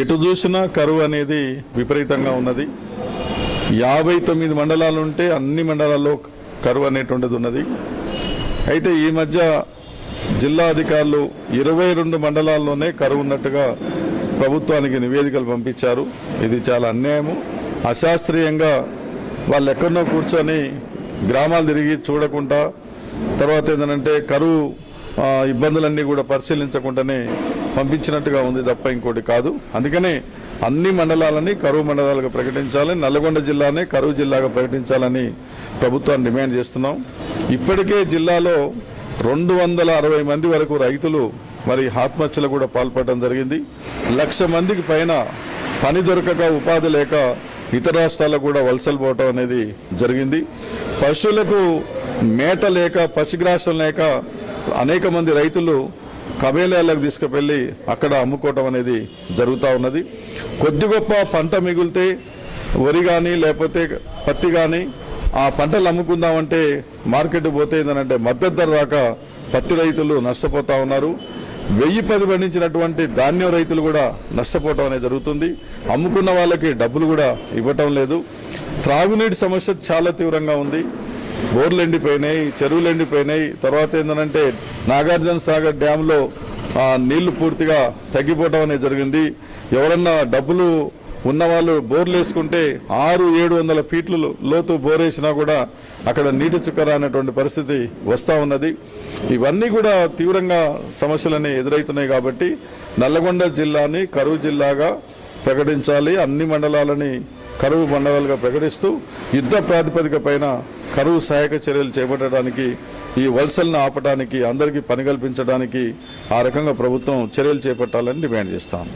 ఎటు చూసినా కరువు అనేది విపరీతంగా ఉన్నది. యాభై తొమ్మిది మండలాలు ఉంటే అన్ని మండలాల్లో కరువు అనేటువంటిది ఉన్నది. అయితే ఈ మధ్య జిల్లా అధికారులు ఇరవై రెండు మండలాల్లోనే కరువు ఉన్నట్టుగా ప్రభుత్వానికి నివేదికలు పంపించారు. ఇది చాలా అన్యాయము. అశాస్త్రీయంగా వాళ్ళు ఎక్కడో కూర్చొని గ్రామాలు తిరిగి చూడకుండా తర్వాత ఏంటంటే కరువు ఇబ్బందులన్నీ కూడా పరిశీలించకుండానే పంపించినట్టుగా ఉంది తప్ప ఇంకోటి కాదు. అందుకనే అన్ని మండలాలని కరువు మండలాలుగా ప్రకటించాలని నల్గొండ జిల్లానే కరువు జిల్లాగా ప్రకటించాలని ప్రభుత్వాన్ని డిమాండ్ చేస్తున్నాం. ఇప్పటికే జిల్లాలో రెండు వందల అరవై మంది వరకు రైతులు మరి ఆత్మహత్యలు కూడా పాల్పడడం జరిగింది. లక్ష మందికి పైన పని దొరకక ఉపాధి లేక ఇతర రాష్ట్రాలకు కూడా వలసలు పోవటం అనేది జరిగింది. పశువులకు మేత లేక పసిగ్రాసం లేక అనేక మంది రైతులు కబేలాలకు తీసుకువెళ్ళి అక్కడ అమ్ముకోవటం అనేది జరుగుతూ ఉన్నది. కొద్ది గొప్ప పంట మిగిలితే వరి కానీ లేకపోతే పత్తి కానీ ఆ పంటలు అమ్ముకుందామంటే మార్కెట్ పోతే ఏంటంటే మద్దతు ధర రాక పత్తి రైతులు నష్టపోతా ఉన్నారు. వెయ్యి పది పండించినటువంటి ధాన్యం రైతులు కూడా నష్టపోవటం అనేది జరుగుతుంది. అమ్ముకున్న వాళ్ళకి డబ్బులు కూడా ఇవ్వటం లేదు. త్రాగునీటి సమస్య చాలా తీవ్రంగా ఉంది. బోర్లు ఎండిపోయినాయి చెరువులు ఎండిపోయినాయి. తర్వాత ఏంటంటే నాగార్జున సాగర్ డ్యాంలో నీళ్ళు పూర్తిగా తగ్గిపోవడం అనేది జరిగింది. ఎవరన్నా డబ్బులు ఉన్నవాళ్ళు బోర్లు వేసుకుంటే ఆరు ఏడు వందల ఫీట్లు లోతు బోరేసినా కూడా అక్కడ నీటి చుక్కర అనేటువంటి పరిస్థితి వస్తూ ఉన్నది. ఇవన్నీ కూడా తీవ్రంగా సమస్యలని ఎదురవుతున్నాయి కాబట్టి నల్లగొండ జిల్లాని కరువు జిల్లాగా ప్రకటించాలి. అన్ని మండలాలని కరువు మండలాలుగా ప్రకటిస్తూ యుద్ధ ప్రాతిపదిక పైన కరువు సహాయక చర్యలు చేపట్టడానికి ఈ వలసలను ఆపడానికి అందరికీ పని కల్పించడానికి ఆ రకంగా ప్రభుత్వం చర్యలు చేపట్టాలని డిమాండ్ చేస్తాం.